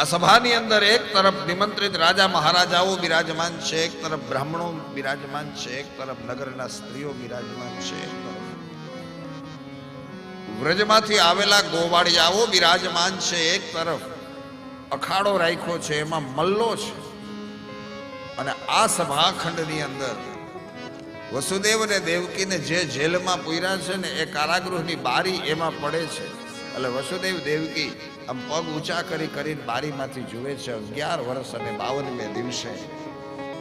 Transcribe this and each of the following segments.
આ સભાની અંદર એક તરફ નિમંત્રિત રાજા મહારાજાઓ બિરાજમાન છે, એક તરફ બ્રાહ્મણો બિરાજમાન છે, એક તરફ નગરના સ્ત્રીઓ બિરાજમાન છે વ્રજમાંથી આવેલા ગોવાળિયાઓ બિરાજમાન છે, એક તરફ અખાડો રાખ્યો છે, એમાં મલ્લો છે. અને આ સભાખંડની અંદર વસુદેવ અને દેવકીને જે જેલમાં પૂર્યા છે ને એ કારાગૃહની બારી એમાં પડે છે. એટલે વસુદેવ દેવકી આમ પગ ઊંચા કરી કરીને બારીમાંથી જુએ છે અગિયાર વર્ષ અને બાવનમે દિવસે.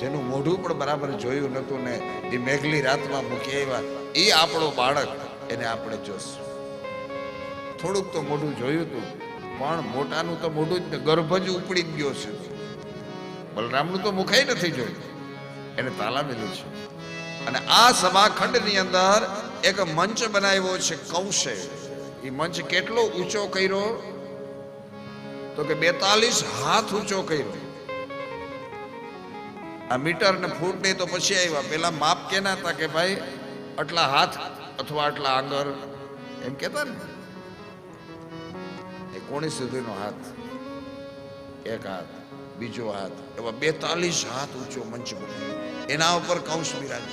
જેનું મોઢું પણ બરાબર જોયું નહોતું ને એ મેઘલી રાતમાં મૂકી આવ્યા. એ આપણો બાળક, એને આપણે જોશું. થોડુંક તો મોઢું જોયું હતું પણ મોટાનું તો મોઢું જ ગર્ભ જ ઉપડી ગયો છે. બલરામનું તો મુખાઈ નથી જોયું. એને તાલામેલું છે. અને આ સભાખંડની અંદર એક મંચ બનાવ્યો છે કૌશે એ મંચ કેટલો ઊંચો કર્યો? તો કે બેતાલીસ હાથ ઊંચો કર્યો. આ મીટર ને ફૂટ નહીં તો પછી આવ્યા. પેલા માપ કેના હતા કે ભાઈ, આટલા હાથ અથવા આટલા આંગર એમ કેતા ને. એ કોણી સુધીનો હાથ. એક હાથ, બીજો હાથ. એવા બેતાલીસ હાથ ઊંચો મંચ બન્યો એના ઉપર કૌશ બિરાજ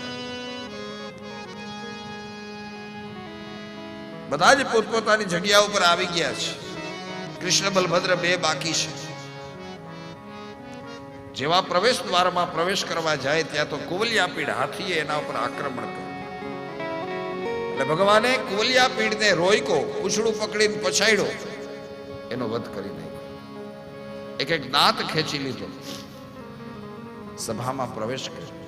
બધા જ પોતપોતાની જગ્યા ઉપર આવી ગયા છે. કૃષ્ણ બલભદ્ર બે બાકી છે. જેવા પ્રવેશ દ્વારમાં પ્રવેશ કરવા જાય ત્યાં તો કુવલિયાપીડ હાથીએ એના ઉપર આક્રમણ કર્યું. એટલે ભગવાને કુવલિયાપીડને રોયકો ઉછળું પકડીને પછાડ્યો. એનો વધ કરી નાખ્યો. એક એક દાંત ખેંચી લીધો. સભામાં પ્રવેશ કર્યો.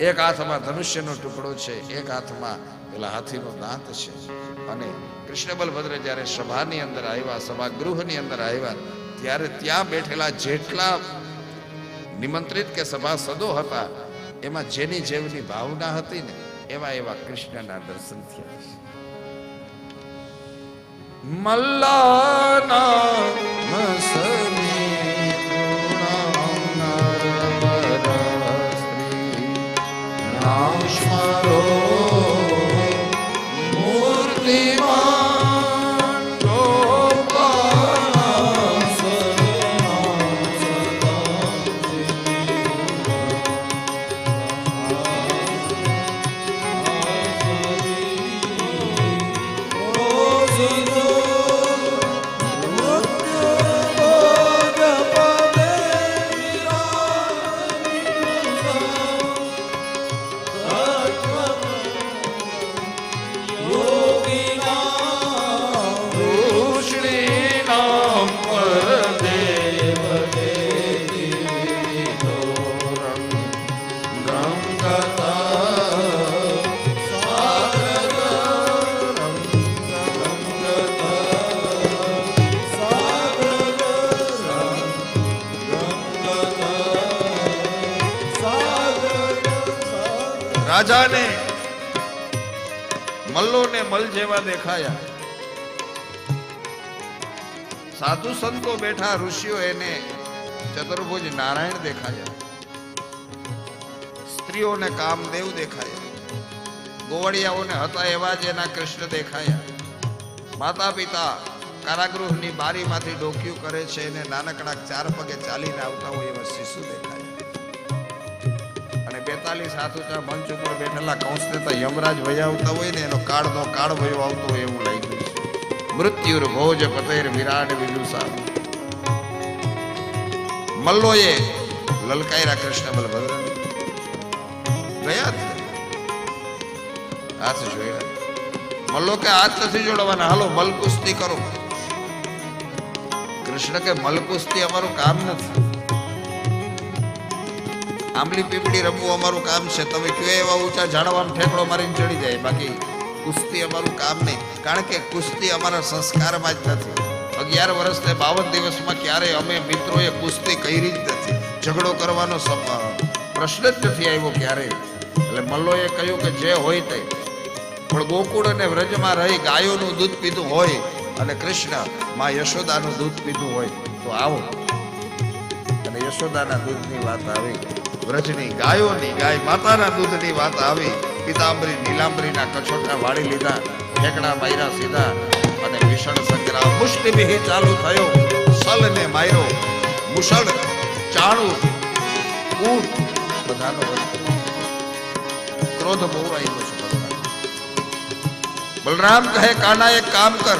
એક હાથમાં ધનુષ્યનો ટુકડો છે, એક હાથમાં પેલા હાથીનો દાંત છે. અને કૃષ્ણ બલભદ્ર જ્યારે સભાની અંદર આવ્યા, સભાગૃહની અંદર આવ્યા, ત્યારે ત્યાં બેઠેલા જેટલા નિમંત્રિત કે સભાસદો હતા, એમાં જેની જેવની ભાવના હતી ને, એવા એવા કૃષ્ણના દર્શન થયા છે. મલ્લાના Krishna રાજાને, મલ્લોને મલ જેવા દેખાયા. સાધુ સંતો બેઠા ઋષિઓ એને ચતુર્ભુજ નારાયણ દેખાયા. સ્ત્રીઓને કામદેવ દેખાયા. ગોવળિયાઓને હતા એવા જ એના કૃષ્ણ દેખાયા. માતા પિતા કારાગૃહની બારીમાંથી ડોક્યું કરે છે, એને નાનકડા ચાર પગે ચાલીને આવતા હોય એવા શિશુ દેખાયા. બેતાલીસ ઊંચા મંચ ઉપર બેઠેલા કૌંસને તો યમરાજ વયાવતા હોય ને એનો કાળનો કાળ વયો આવતો હોય એવું લાગ્યું મૃત્યુર ભોજ પતેર વિરાટ વિદુષા મલ્લોએ લલકાયરા કૃષ્ણ બલભદ્ર ગયા હાથ જોયા. મલ્લો કે હાથ નથી જોડવાના? હાલો, મલકુસ્તી કરો. કૃષ્ણ કે, મલકુસ્તી અમારું કામ નથી. આંબલી પીપળી રમવું અમારું કામ છે. તમે કયો એવા ઊંચા ઝાડવામાં ઠેકડો મારીને ચડી જાય? બાકી કુસ્તી અમારું કામ નહીં. કારણ કે કુસ્તી અમારા સંસ્કારમાં જ નથી. અગિયાર વર્ષ ને બાવન દિવસમાં ક્યારેય અમે મિત્રોએ કુસ્તી કરી જ નથી. ઝઘડો કરવાનો પ્રશ્ન જ નથી આવ્યો ક્યારેય. એટલે મલ્લોએ કહ્યું કે જે હોય તે. પણ ગોકુળ અને વ્રજમાં રહી ગાયોનું દૂધ પીધું હોય અને કૃષ્ણમાં યશોદાનું દૂધ પીધું હોય, તો આવો. યશોદાના દૂધની વાત આવી, વ્રજની ગાયોની ગાય માતાના દૂધની વાત આવી, પિતાંબરી, નીલાંબરીના કછોટા વાળી લીધા, ઠેકડા માયરા સીધા અને ભીષણ સંગ્રામ મુષ્ટિભી ચાલુ થયો. સલને માયરો મુસલ ચાણું, ઊટ, બધાનો ક્રોધ બહુ આવ્યો છે બલરામ કહે, કાના એક કામ કર.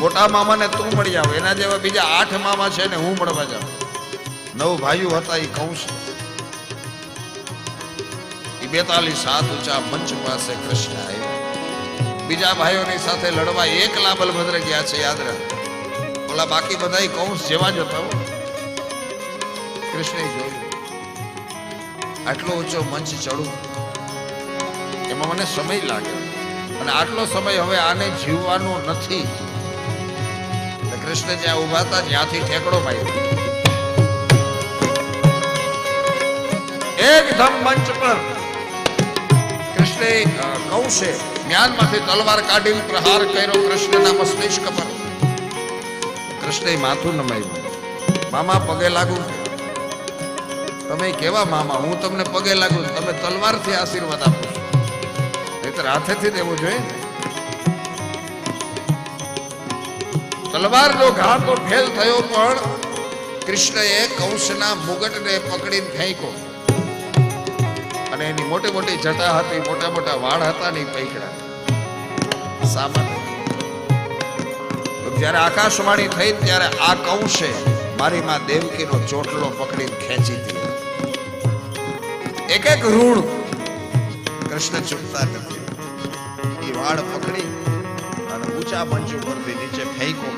મોટા મામાને તું મળી આવ. એના જેવા બીજા આઠ મામા છે ને હું મળવા જાઉં. નવ ભાઈઓ હતા એ કંસ એ બેતાલીસ હાથ ઊંચા મંચ પાસે કૃષ્ણ આવ્યા. બીજા ભાઈઓની સાથે લડવા એકલા બલભદ્ર ગયા છે, યાદ રાખ. ઓલા બાકી બધા કૌશ જેવા જ હતા કૃષ્ણે જોયું. આટલો ઊંચો મંચ ચડું. એમાં મને સમય લાગે અને આટલો સમય હવે આને જીવવાનો નથી. કૃષ્ણ જ્યાં ઊભા હતા ત્યાંથી ઠેકડો માર્યો. એકદમ મંચ પર કૃષ્ણે કૌશે મ્યાનમાંથી તલવાર કાઢી પ્રહાર કર્યો કૃષ્ણના મસ્તિષ્ક પર. કૃષ્ણે માથું નમાયું મામા, પગે લાગુ તમે કેવા મામા? હું તમને પગે લાગુ તમે તલવારથી આશીર્વાદ આપો છો. નહીતર હાથેથી દેવું જોઈએ તલવારનો ઘા તો ફેલ થયો પણ, કૃષ્ણએ કૌશના મુગટને પકડીને ફેંક્યો. અને એની મોટી મોટી જટા હતી, મોટા મોટા વાળ હતા ને પૈકડા. જ્યારે આકાશવાણી થઈ ત્યારે આ કંસે મારી માં દેવકીનો ચોટલો પકડીને ખેંચી દીધો. એક એક ઋણ કૃષ્ણ ચૂકતા નથી. એ વાળ પકડી અને ઊંચા મંચ ઉપરથી નીચે ફેંકો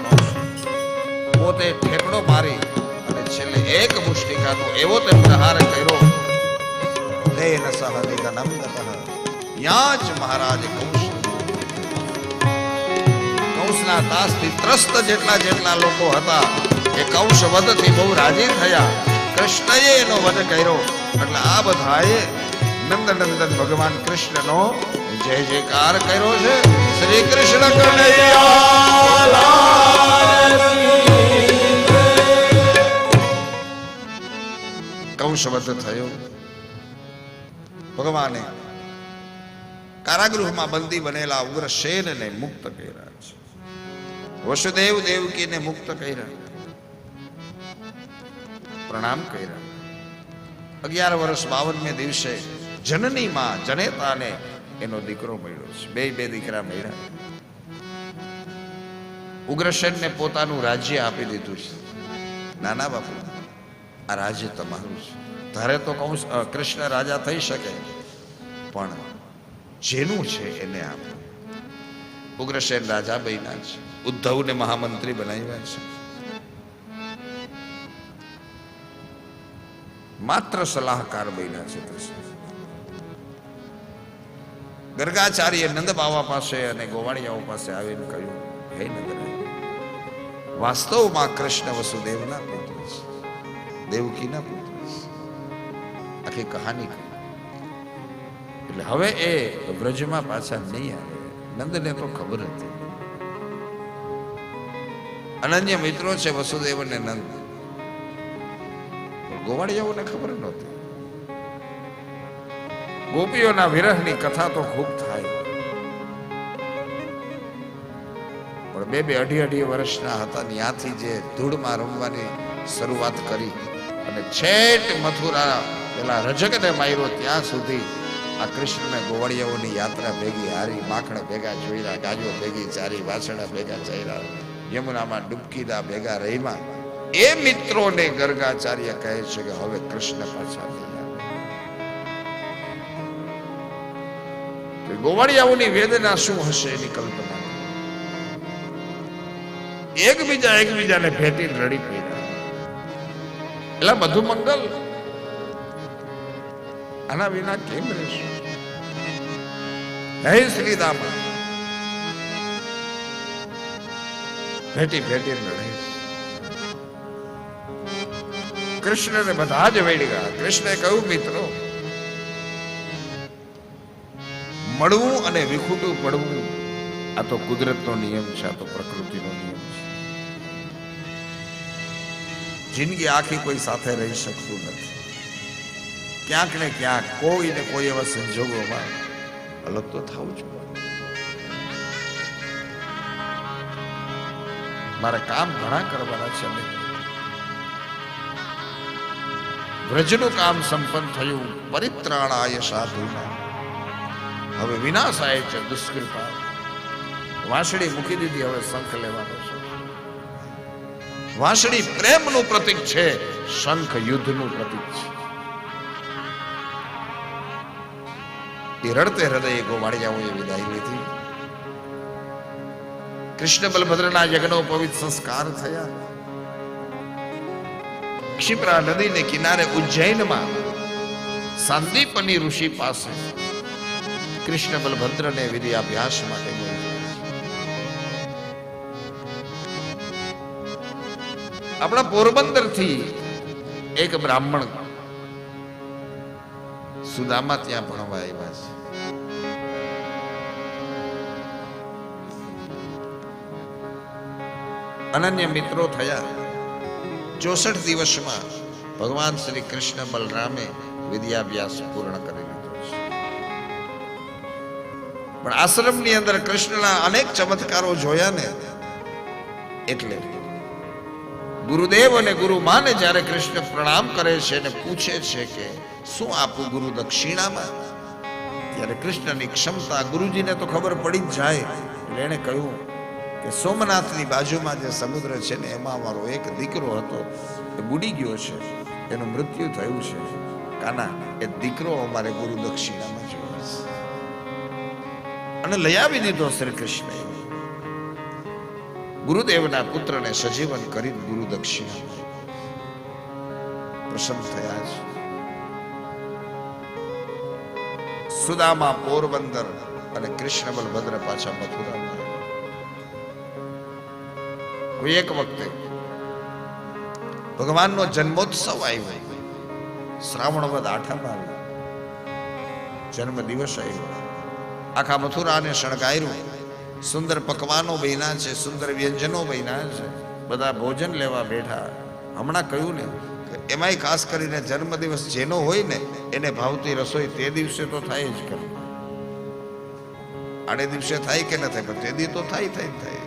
પોતે ઠેકડો મારી અને છેલ્લે એક મુષ્ટિકાનો એવો તે પ્રહાર કર્યો તેન સહ નિગનંદતઃ યાં જ મહારાજ કંસ કંસના દાસથી ત્રસ્ત જેટલા જેટલા લોકો હતા એ કંસ વધથી બહુ રાજી થયા. કૃષ્ણએ એનો વધ કર્યો. એટલે આ બધાએ નંદનંદન ભગવાન કૃષ્ણનો જય જયકાર કર્યો છે. શ્રી કૃષ્ણ કનૈયા કંસ વધ થયો. ભગવાને કારાગૃહમાં બંદી બનેલા ઉગ્રસેનને મુક્ત કર્યા છે. વસુદેવ દેવકીને મુક્ત કર્યા. પ્રણામ કર્યા. અગિયાર વર્ષ બાવનમે દિવસે જનની માં જનેતાને એનો દીકરો મળ્યો છે. બે બે દીકરા મળ્યા. ઉગ્રસેનને પોતાનું રાજ્ય આપી દીધું છે. નાના બાપુ, આ રાજ્ય તમારું છે. ધારે તો કૌશ કૃષ્ણ રાજા થઈ શકે, પણ જેનું છે એને આપો. ઉગ્રસેન રાજા બન્યા છે. ઉદ્ધવને મહામંત્રી બનાવ્યા છે. માત્ર સલાહકાર બન્યા છે કૃષ્ણ ગર્ગાચાર્ય નંદ બાવા પાસે અને ગોવાળિયાઓ પાસે આવીને કહ્યું, હે નંદ વાસ્તવમાં કૃષ્ણ વસુદેવના પુત્ર છે. દેવકીના પુત્ર આખી કહાની કહી એટલે હવે એ વ્રજમાં પાછા નહીં આવે. નંદને તો ખબર હતી. અનન્ય મિત્રો છે વસુદેવ અને નંદ. ગોવાળિયાઓને ખબર નહોતી. ગોપીઓના વિરહની કથા તો ખૂબ થાય. પણ બે બે અઢી અઢી વર્ષના હતા ત્યાંથી જે ધૂળમાં રમવાની શરૂઆત કરી. અને છેટ મથુરા પેલા રજકને માર્યો ત્યાં સુધી આ કૃષ્ણને ગોવાળિયાઓની યાત્રા ભેગી હારી, માખણ ભેગા જોઈરા ગાજો ભેગી ચારી, વાસણા ભેગા ચાર્યા, યમુનામાં ડૂબકીદા ભેગા રહીમાં. એ મિત્રોને ગર્ગાચાર્ય કહે છે કે હવે કૃષ્ણ પાછા ગોવાળિયાઓની વેદના શું હશે એની કલ્પના એકબીજા એકબીજાને ભેટી રડી પડ્યા એટલે બધું મંગલ. આના વિના કેમ રહેશું? હે શ્રીદામા ભેટી ભેટી રડે કૃષ્ણને બધા જ વેડી ગયા કૃષ્ણે કહ્યું, મિત્રો, મળવું અને વિખૂટું પડવું, આ તો કુદરતનો નિયમ છે, આ તો પ્રકૃતિનો નિયમ છે. જિંદગી આખી કોઈ સાથે રહી શકતું નથી. ક્યાંક ને ક્યાંક કોઈ ને કોઈ એવા સંજોગોમાં અલગ તો થવું જ મારે કામ ઘણા કરવાના છે વ્રજનું કામ સંપન્ન થયું, પરિત્રાણાય સાધુના. હવે વિનાશાય છે દુષ્કૃપા. વાંસળી મૂકી દીધી, હવે શંખ લેવાનો છે. વાંસળી પ્રેમનું પ્રતીક છે, શંખ યુદ્ધનું પ્રતીક છે. એ રડતે હૃદયે ગોવાળિયાઓએ વિદાય લીધી કૃષ્ણ બલભદ્રના યજ્ઞો પવિત્ર સંસ્કાર થયા ક્ષિપ્રા નદીને કિનારે ઉજ્જૈનમાં સાંદીપની ઋષિ પાસે કૃષ્ણ બલભદ્રને વિધિ અભ્યાસ માટે બોલાવ્યા. આપણા પોરબંદરથી એક બ્રાહ્મણ સુદામા ત્યાં ભણવા આવ્યા છે. અનન્ય મિત્રો થયા. ચોસઠ દિવસમાં ભગવાન શ્રી કૃષ્ણ બલરામે વિદ્યાભ્યાસ પૂર્ણ કરી લીધો છે. પણ આશ્રમની અંદર કૃષ્ણના અનેક ચમત્કારો જોયા ને, એટલે ગુરુદેવ અને ગુરુ માને જ્યારે કૃષ્ણ પ્રણામ કરે છે અને પૂછે છે કે શું આપું ગુરુ દક્ષિણામાં? ત્યારે કૃષ્ણની ક્ષમતા ગુરુજીને તો ખબર પડી જ જાય. એટલે એણે કહ્યું કે સોમનાથની બાજુમાં જે સમુદ્ર છે ને, એમાં અમારો એક દીકરો હતો. એ બુડી ગયો છે. એનું મૃત્યુ થયું છે. કાના, એ દીકરો અમારે ગુરુ દક્ષિણામાં જોયો અને લઈ આવી દીધો શ્રી કૃષ્ણએ ગુરુદેવના પુત્રને સજીવન કરી ગુરુ દક્ષિણા પ્રસન્ન થયા છે. સુદામા, પોરબંદર અને કૃષ્ણ બલભદ્ર પાછા મથુરામાં. એક વખતે ભગવાનનો જન્મોત્સવ આવ્યો. શ્રાવણ વદ આઠમ આવ્યો. જન્મ દિવસ આવ્યો. આખા મથુરાને શણગાર્યું. સુંદર પકવાનો બન્યા છે, સુંદર વ્યંજનો બન્યા છે. બધા ભોજન લેવા બેઠા. હમણાં કહ્યું ને એમાંય ખાસ કરીને જન્મદિવસ જેનો હોય ને, એને ભાવતી રસોઈ તે દિવસે તો થાય જ કરે આડે દિવસે થાય કે ન થાય, પણ તે દી તો થાય થાય થાય.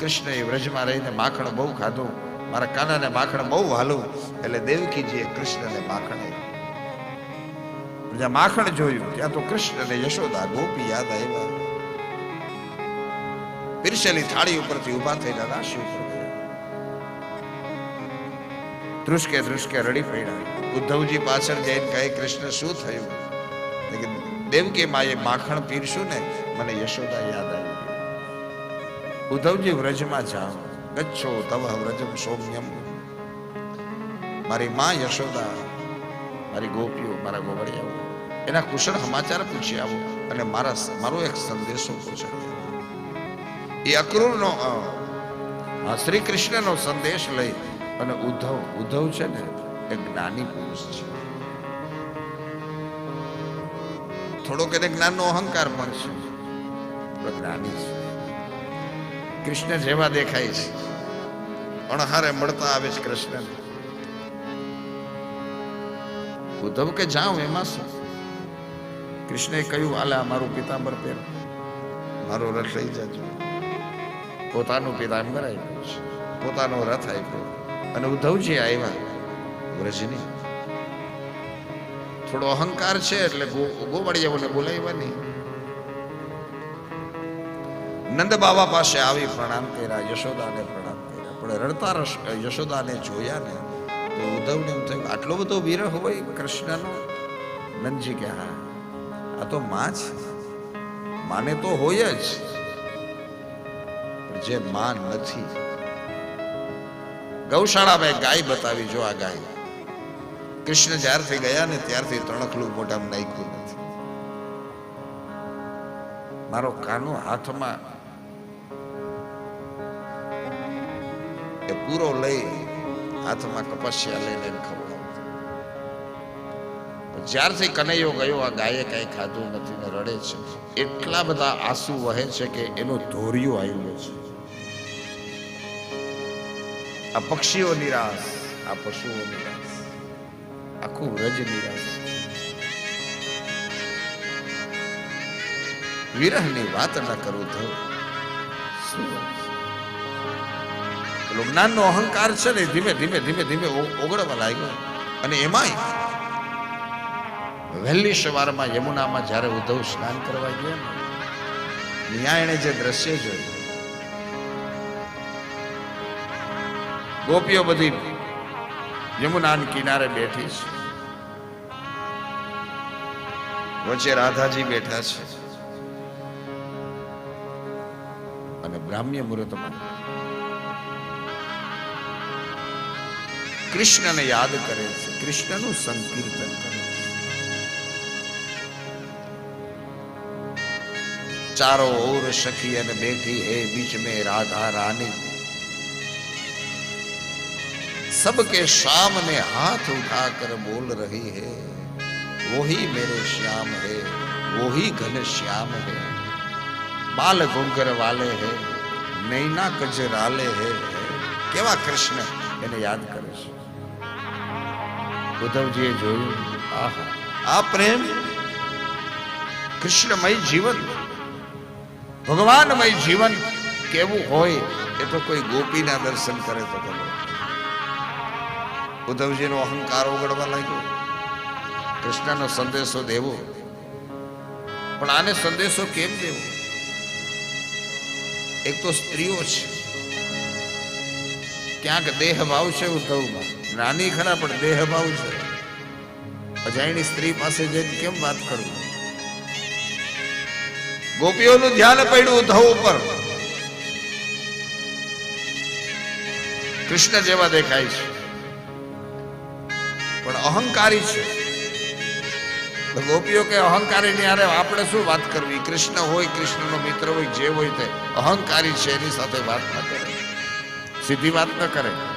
કૃષ્ણએ વ્રજમાં રહીને માખણ બહુ ખાધું. મારા કાનાને માખણ બહુ હાલું. એટલે દેવકીજીએ કૃષ્ણને માખણ જ્યાં માખણ જોયું. ત્યાં તો કૃષ્ણ અને યશોદા ગોપી યાદ આવ્યા. પીરસેલી થાળી ઉપરથી ઊભા થઈને રાશિ ઉપર. ધ્રુસકે ધ્રુસકે રડી પડ્યા. ઉદ્ધવજી પાછળ જઈને કહે, કૃષ્ણ, શું થયું? દેવકી માએ માખણ પીરશું ને, મને યશોદા યાદ આવી ઉદ્ધવજી વ્રજમાં જાઓ. ગચ્છો તવ વ્રજમ સૌમ્યમ. મારી માં યશોદા, મારી ગોપીઓ, મારા ગોવડિયાઓ એના કુશળ સમાચાર પૂછી આવો અને મારા, મારો એક સંદેશો પૂછાવ્યો. એ અક્રૂરનો શ્રી કૃષ્ણનો સંદેશ લઈ અને ઉદ્ધવ ઉદ્ધવ છે ને, એ જ્ઞાની પુરુષ છે. થોડોક એને જ્ઞાનનો અહંકાર પણ છે. જ્ઞાની છે. કૃષ્ણ જેવા દેખાય છે. અણહારે મળતા આવે છે કૃષ્ણ ઉદ્ધવ કે જાઉં એમાં શું? કૃષ્ણે કહ્યું, આલે, મારું પિતાંબર પહેર. મારો રથ લઈ જજો. પોતાનું પિતાંબર આપ્યું છે પોતાનો રથ આપ્યો. અને ઉદ્ધવજી આવ્યા. વ્રજની થોડો અહંકાર છે એટલે ગોવાળિયાઓને બોલાવ્યા નહીં. નંદ બાબા પાસે આવી પ્રણામ કર્યા, યશોદાને પ્રણામ કર્યા. પણ રડતા રસ, યશોદાને જોયા ને, તો ઉદ્ધવને એમ થયું, આટલો બધો વિરહ હોય કૃષ્ણનો? નંદજી કે હા આ તો માં છે. માને તો હોય જ. જે માં નથી. ગૌશાળામાં ગાય બતાવી, જો આ ગાય કૃષ્ણ જ્યારથી ગયા ને ત્યારથી તણખલું મોઢામાં નાખ્યું નથી. મારો કાનો હાથમાં એ પૂરો લઈ હાથમાં કપસ્યા લઈને ખબર જ્યારથી કનૈયો ગયો, આ ગાયે કઈ ખાધું નથી ને રડે છે. એટલા બધા આંસુ વહે છે કે એનું ધોરિયો આવ્યો છે. આ પક્ષીઓ નિરાશ, આ પશુઓ નિરાશ, આખું વ્રજ નિરાશ. વિરહની વાત ના કરું તો જ્ઞાનનો અહંકાર છે ને ધીમે ધીમે ધીમે ધીમે ઓગળવા લાગ્યો. અને એમાંય વહેલી સવારમાં યમુનામાં જ્યારે ઉદ્ધવ સ્નાન કરવા ગયા ને ત્યાં એણે જે દ્રશ્ય જોયું ગોપીઓ બધી યમુનાન કિનારે બેઠી છે. વચ્ચે રાધાજી બેઠા છે. અને બ્રાહ્મ્ય મુહૂર્તમાં કૃષ્ણને યાદ કરે છે. કૃષ્ણનું સંકીર્તન કરે ચારો ઓર સખી અને બેઠી હે બીચ મેં રાધા રાની. सबके सामने हाथ उठाकर बोल रही है वो ही मेरे श्याम है वो ही घन श्याम है बाल घुंघर वाले है नैना कजराले है કેવા કૃષ્ણ એને યાદ કરે છે ઉદ્ધવજીએ જોયું આહા આ પ્રેમ કૃષ્ણમય જીવન ભગવાનમય જીવન કેવું હોય એ તો કોઈ ગોપીના દર્શન કરે તો ખબર ઉદ્ધવજીનો અહંકાર ઓગળવા લાગ્યો. કૃષ્ણનો સંદેશો દેવો. પણ આને સંદેશો કેમ દેવો? એક તો સ્ત્રીઓ છે. ક્યાંક દેહ ભાવ છે ઉદ્ધવમાં. નાની ખરા, પણ દેહ ભાવ છે અજાણી સ્ત્રી પાસે જઈને કેમ વાત કરું? ગોપીઓનું ધ્યાન પડ્યું ઉદ્ધવ ઉપર. કૃષ્ણ જેવા દેખાય છે. અહંકારી છે. ગોપીઓ કે અહંકારી ની અરે આપણે શું વાત કરવી? કૃષ્ણ હોય, કૃષ્ણનો મિત્ર હોય, જે હોય તે અહંકારી છે, એની સાથે વાત ન કરે. સીધી વાત ન કરે.